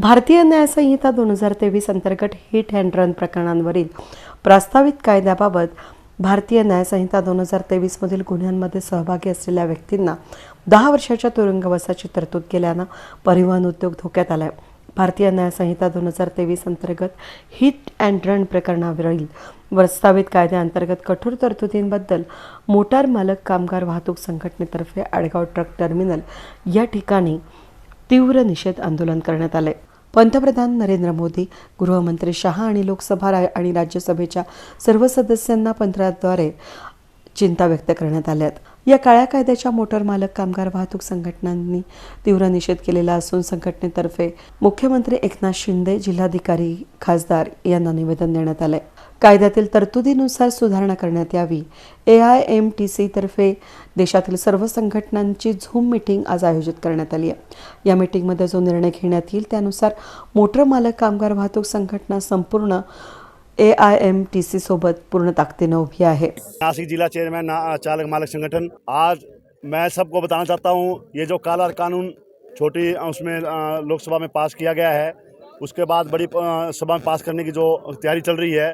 भारतीय न्यायसंहिता दोन हजार तेवीस अंतर्गत हिट अँड रन प्रकरणांवरील प्रस्तावित कायद्याबाबत भारतीय न्यायसंहिता दोन हजार तेवीसमधील गुन्ह्यांमध्ये सहभागी असलेल्या व्यक्तींना दहा वर्षाच्या तुरुंगवासाची तरतूद केल्यानं परिवहन उद्योग धोक्यात आलाय. भारतीय न्यायसंहिता दोन हजार तेवीस अंतर्गत हिट अँड रन प्रकरणावरील प्रस्तावित कायद्याअंतर्गत कठोर तरतुदींबद्दल मोटार मालक कामगार वाहतूक संघटनेतर्फे आडगाव ट्रक टर्मिनल या ठिकाणी तीव्र निषेध आंदोलन करण्यात आले पंतप्रधान नरेंद्र मोदी गृहमंत्री शहा आणि लोकसभा रा- आणि राज्यसभेच्या सर्व सदस्यांना पत्राद्वारे चिंता व्यक्त करण्यात आल्यात या काळ्या कायद्याच्या मोटर मालक कामगार वाहतूक संघटनांनी तीव्र निषेध केलेला असून संघटनेतर्फे मुख्यमंत्री एकनाथ शिंदे जिल्हाधिकारी खासदार यांना निवेदन देण्यात आलंय. कायद्यातील तरतुदीनुसार सुधारणा करण्यात यावी. A I M T C तर्फे देशातील सर्व संघटनांची झूम मीटिंग आज आयोजित करण्यात आली आहे. या मीटिंगमध्ये जो निर्णय घेण्यात येईल त्यानुसार मोटर मालक कामगार वाहतूक संघटना संपूर्ण A I M T C सोबत पूर्ण ताकदीनं उभी आहे. नासिक जिला चेयरमैन चालक मालक संगठन आज मैं सबको बताना चाहता हूँ ये जो काला कानून छोटी उसमें लोकसभा में पास किया गया है उसके बाद बड़ी सभा में पास करने की जो तैयारी चल रही है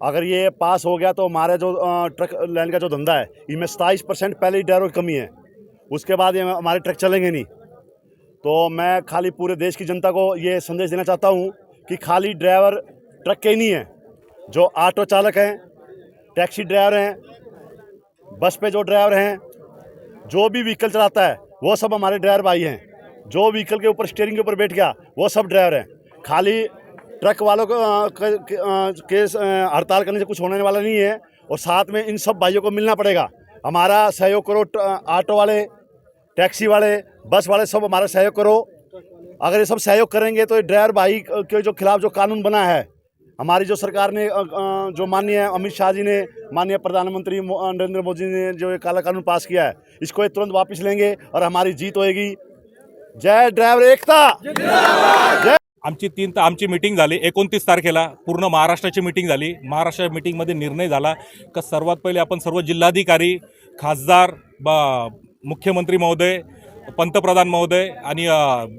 अगर ये पास हो गया तो हमारा जो ट्रक, लाइन का जो धंधा है इसमें सताईस परसेंट पहले ही की कमी है। उसके बाद ये हमारे ट्रक चलेंगे नहीं। तो मैं खाली पूरे देश की जनता को ये संदेश देना चाहता हूँ कि खाली ड्राइवर ट्रक के ही नहीं है, जो ऑटो चालक हैं, टैक्सी ड्राइवर हैं, बस पे जो ड्राइवर हैं, जो भी व्हीकल चलाता है, वो सब हमारे ड्राइवर भाई हैं। जो व्हीकल के ऊपर, स्टेयरिंग के ऊपर बैठ गया, वो सब ड्राइवर हैं। खाली ट्रक वालों को क- क- के अ, हड़ताल करने से कुछ होने वाला नहीं है और साथ में इन सब भाइयों को मिलना पड़ेगा। हमारा सहयोग करो ऑटो वाले टैक्सी वाले बस वाले सब हमारा सहयोग करो। अगर ये सब सहयोग करेंगे तो ड्राइवर भाई के जो खिलाफ जो कानून बना है हमारी जो सरकार ने जो माननीय अमित शाह जी ने माननीय प्रधानमंत्री नरेंद्र मोदी ने जो ये काला कानून पास किया है इसको ये तुरंत वापस लेंगे और हमारी जीत होएगी। जय ड्राइवर एकता। आमची तीन तर आमची मिटिंग झाली. एकोणतीस तारखेला पूर्ण महाराष्ट्राची मिटिंग झाली. महाराष्ट्र मिटिंगमध्ये निर्णय झाला. का सर्वात पहिले आपण सर्व जिल्हाधिकारी खासदार बा मुख्यमंत्री महोदय पंतप्रधान महोदय आणि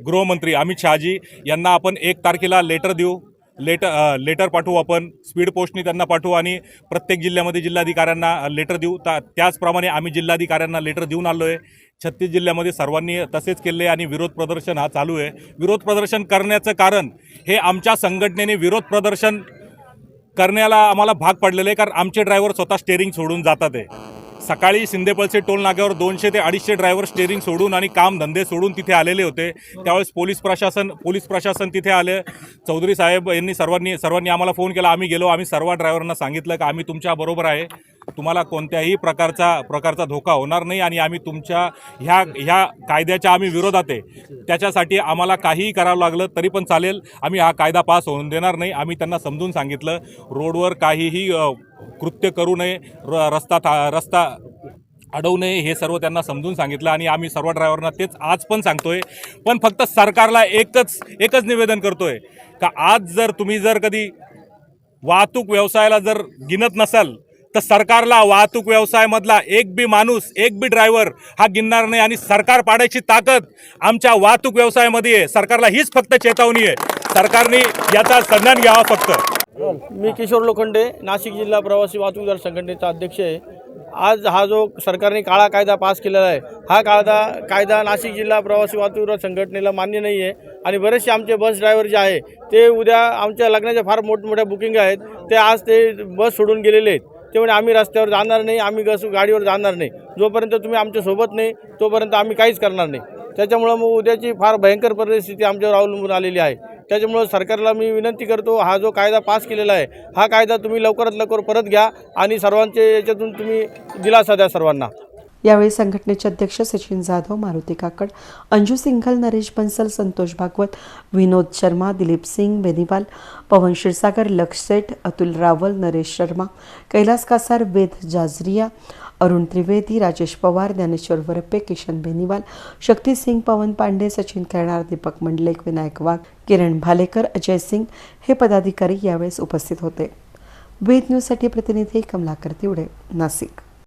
गृहमंत्री अमित शहाजी यांना आपण एक तारखेला लेटर देऊ. लेटर लेटर पाठवू आपण. स्पीड पोस्टनी त्यांना पाठवू आणि प्रत्येक जिल्ह्यामध्ये जिल्हाधिकाऱ्यांना लेटर देऊ. ता त्याचप्रमाणे आम्ही जिल्हाधिकाऱ्यांना लेटर देऊन आलो आहे. छत्तीस जिल्ह्यामध्ये सर्वांनी तसेच केले आणि विरोध प्रदर्शन हा चालू आहे. विरोध प्रदर्शन करण्याचं कारण हे आमच्या संघटनेने विरोध प्रदर्शन करण्याला आम्हाला भाग पडलेलं आहे. कारण आमचे ड्रायव्हर स्वतः स्टेअरिंग सोडून जातात आहे. सकाळी सिंदेपलचे टोल नाक्यावर दोनशे ते अडीचशे ड्रायव्हर स्टेअरिंग सोडून आणि काम धंदे सोडून तिथे आलेले होते. त्यावेळेस पोलीस प्रशासन पोलीस प्रशासन तिथे आले. चौधरी साहेब यांनी सर्वांनी सर्वांनी आम्हाला फोन केला. आम्ही गेलो. आम्ही सर्व ड्रायव्हरांना सांगितलं की आम्ही तुमच्या बरोबर आहे. तुम्हाला कोणत्याही प्रकारचा प्रकारचा धोका होणार नाही आणि आम्ही तुमच्या ह्या ह्या कायद्याच्या आम्ही विरोधात आहे. त्याच्यासाठी आम्हाला काहीही करावं लागलं तरी पण चालेल. आम्ही हा कायदा पास होऊन देणार नाही. आम्ही त्यांना समजून सांगितलं. रोडवर काहीही कृत्य करू नये र रस्ता था रस्ता अडवू नये हे सर्व त्यांना समजून सांगितलं आणि आम्ही सर्व ड्रायव्हरना तेच आज पण सांगतोय. पण फक्त सरकारला एकच एकच निवेदन करतोय का आज जर तुम्ही जर कधी वाहतूक व्यवसायाला जर गिनत नसाल तर सरकारला वाहतूक व्यवसायामधला एक बी माणूस एक बी ड्रायव्हर हा गिनणार नाही आणि सरकार पाडायची ताकद आमच्या वाहतूक व्यवसायामध्ये आहे. सरकारला हीच फक्त चेतावणी आहे. सरकारने याचा संज्ञान घ्यावा फक्त. मी किशोर लोखंडे नाशिक जिल्हा प्रवासी वाहतूकदार संघटनेचा अध्यक्ष आहे. आज हा जो सरकारने काळा कायदा पास केलेला आहे हा कायदा कायदा नाशिक जिल्हा प्रवासी वाहतूकदार संघटनेला मान्य नाही आहे आणि बरेचसे आमचे बस ड्रायव्हर जे आहे ते उद्या आमच्या लग्नाच्या फार मोठमोठ्या बुकिंग आहेत ते आज ते बस सोडून गेलेले आहेत. ते म्हणे आम्ही रस्त्यावर जाणार नाही आम्ही गस गाडीवर जाणार नाही. जोपर्यंत तुम्ही आमच्यासोबत नाही तोपर्यंत आम्ही काहीच करणार नाही. त्याच्यामुळं मग उद्याची फार भयंकर परिस्थिती आमच्यावर अवलंबून आलेली आहे. त्याच्यामुळं सरकारला मी विनंती करतो हा जो कायदा पास केलेला आहे हा कायदा तुम्ही लवकरात लवकर परत घ्या आणि सर्वांचे याच्यातून तुम्ही दिलासा द्या सर्वांना. यावेळी संघटनेचे अध्यक्ष सचिन जाधव मारुती काकड अंजू सिंघल नरेश बन्सल संतोष भागवत विनोद शर्मा दिलीप सिंग बेनीवाल पवन क्षीरसागर लक्ष सेठ अतुल रावल नरेश शर्मा कैलास कासार वेद जाजरिया अरुण त्रिवेदी राजेश पवार ज्ञानेश्वर वरप्पे किशन बेनीवाल शक्ती सिंग पवन पांडे सचिन करणार दीपक मंडलेक विनायक वाघ किरण भालेकर अजय सिंग हे पदाधिकारी यावेळेस उपस्थित होते. वेद न्यूजसाठी प्रतिनिधी कमलाकर तिवडे नाशिक.